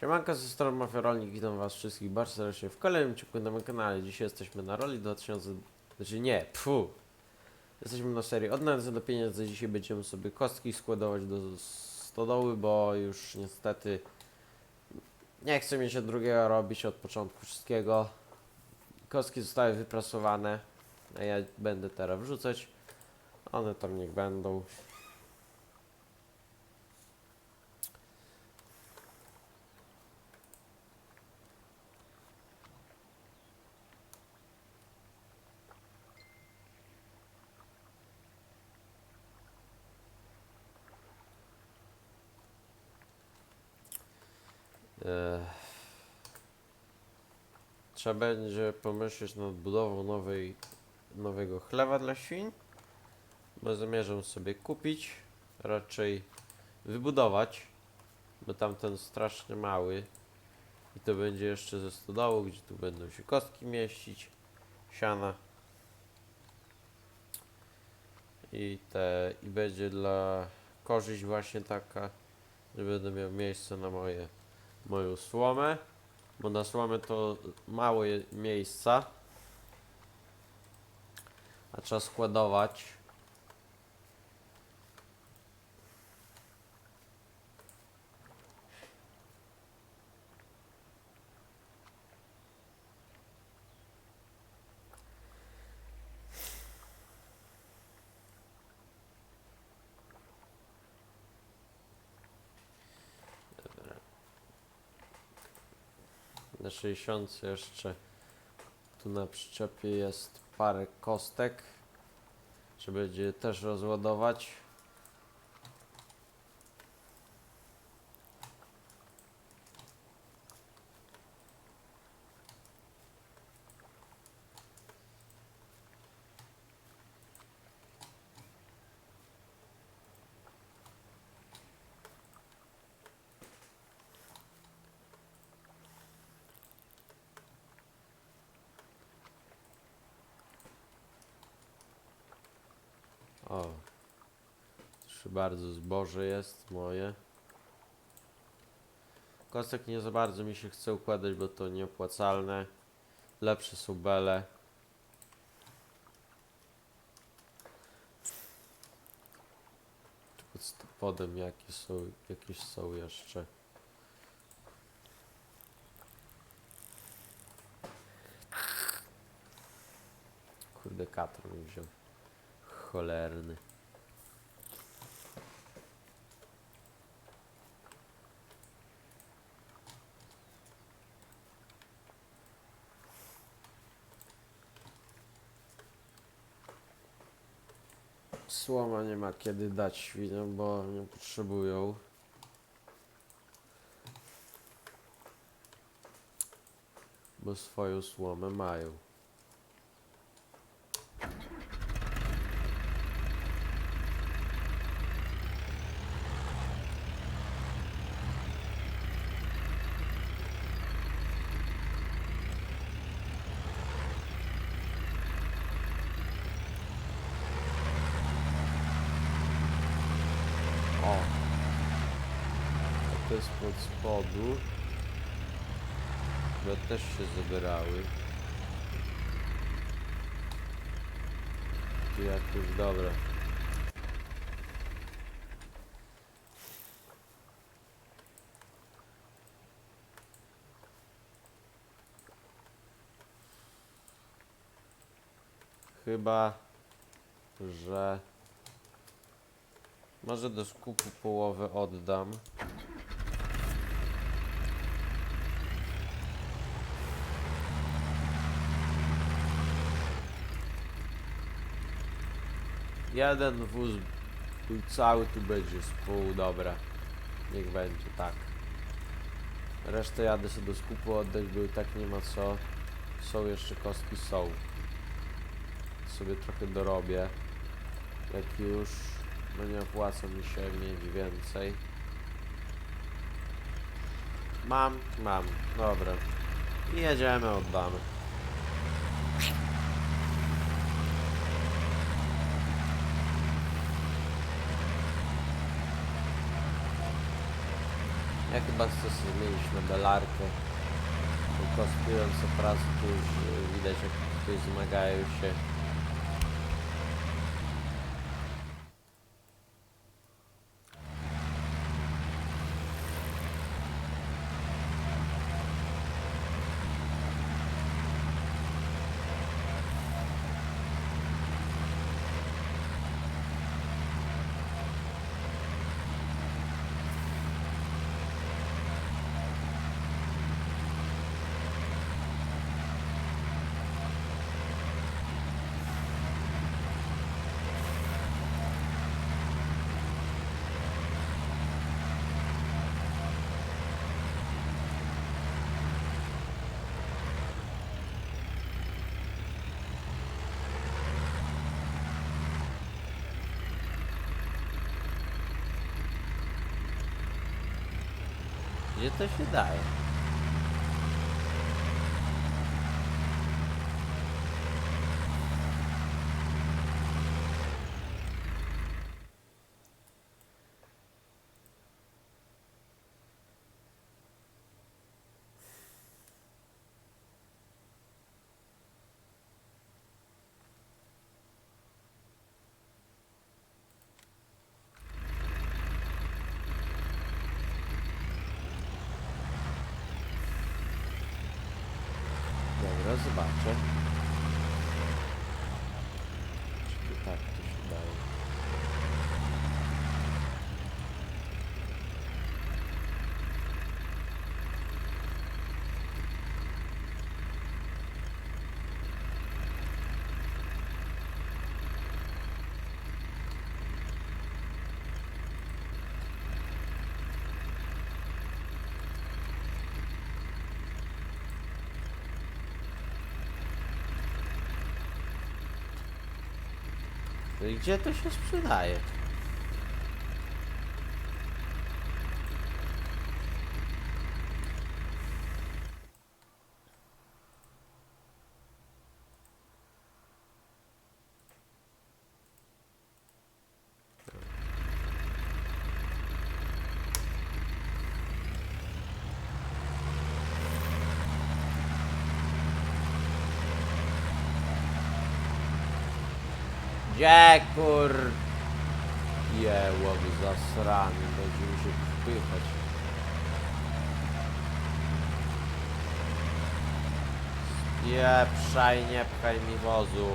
Siemanko, ze strony Mafia Rolnik, witam was wszystkich bardzo serdecznie w kolejnym odcinku na moim kanale. Dzisiaj jesteśmy na roli 2000... Znaczy nie, pfu. Jesteśmy na serii od nędzy do pieniędzy. Dzisiaj będziemy sobie kostki składować do stodoły, bo już niestety nie chce mi się drugiego robić od początku wszystkiego. Kostki zostały wyprasowane, a ja będę teraz wrzucać. One tam niech będą. Trzeba będzie pomyśleć nad budową nowej, nowego chlewa dla świń. Bo zamierzam sobie kupić, raczej wybudować, bo tamten strasznie mały. I to będzie jeszcze ze stodołu, gdzie tu będą się kostki mieścić, siana. I te, i będzie dla korzyść właśnie taka, że będę miał miejsce na moje moją słomę, bo na słomę to mało miejsca, a trzeba składować. Na 60 jeszcze tu na przyczepie jest parę kostek. Trzeba będzie też rozładować. O. Proszę bardzo, zboże jest moje. Kostek nie za bardzo mi się chce układać, bo to nieopłacalne. Lepsze są bele. Pod spodem jakie są, jakieś są jeszcze. Kurde, katr mi wziął. Cholerny. Słoma nie ma kiedy dać świniom, bo nie potrzebują. Bo swoją słomę mają. O! A to jest pod spodu. Chyba też się zabierały. Tu jakoś dobra. Chyba, że może do skupu połowę oddam. Jeden wóz był cały, tu będzie z pół, dobra. Niech będzie, tak. Resztę jadę sobie do skupu oddać, bo i tak nie ma co. Są jeszcze kostki, są. Sobie trochę dorobię. Jak już no nie opłaca mi się mieć więcej. Mam, mam, dobra. Jedziemy, oddamy. Ja chyba sobie zmienić na belarkę. Bo Kosztujące pracy tu już y, widać jak tutaj zmagają się. Gdzie to się 是吧，中。Gdzie to się sprzedaje? Gdzie kur... Jełoby zasrany, będzie mi się wpychać. Spieprzaj, nie pchaj mi wozu.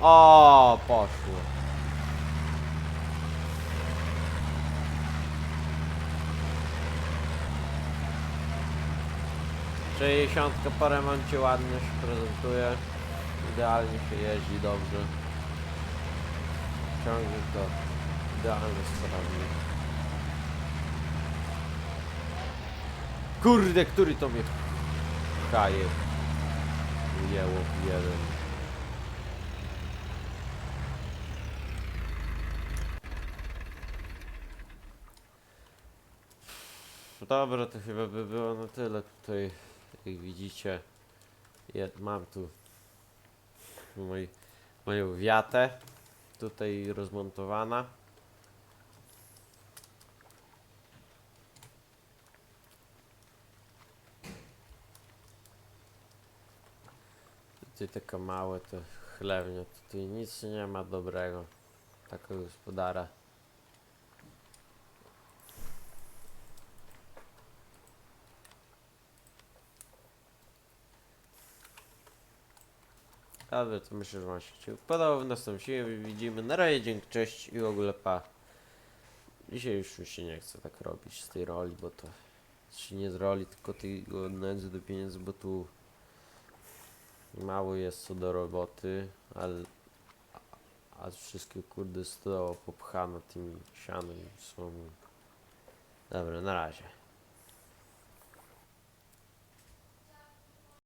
O, poszło. Sześćdziesiątka po remoncie ładnie się prezentuje. Idealnie się jeździ dobrze. Ciągnie to idealnie sprawnie. Kurde, który to mnie pchaje. Ujęło jeden. Dobra, to chyba by było na tyle tutaj. Jak widzicie, ja mam tu mój, moją wiatę tutaj rozmontowana. Tutaj taka małe to chlewnia, tutaj nic nie ma dobrego. Taka gospodara. Ale to myślę, że wam się podobał. W następnym filmie widzimy. Na razie, dzięki, cześć i w ogóle pa. Dzisiaj już mi się nie chce tak robić z tej roli, bo to czy nie z roli, tylko tego nędzy do pieniędzy, bo tu mało jest co do roboty, ale a, wszystkie kurde stoło popchane tymi sianem są. Dobra, na razie.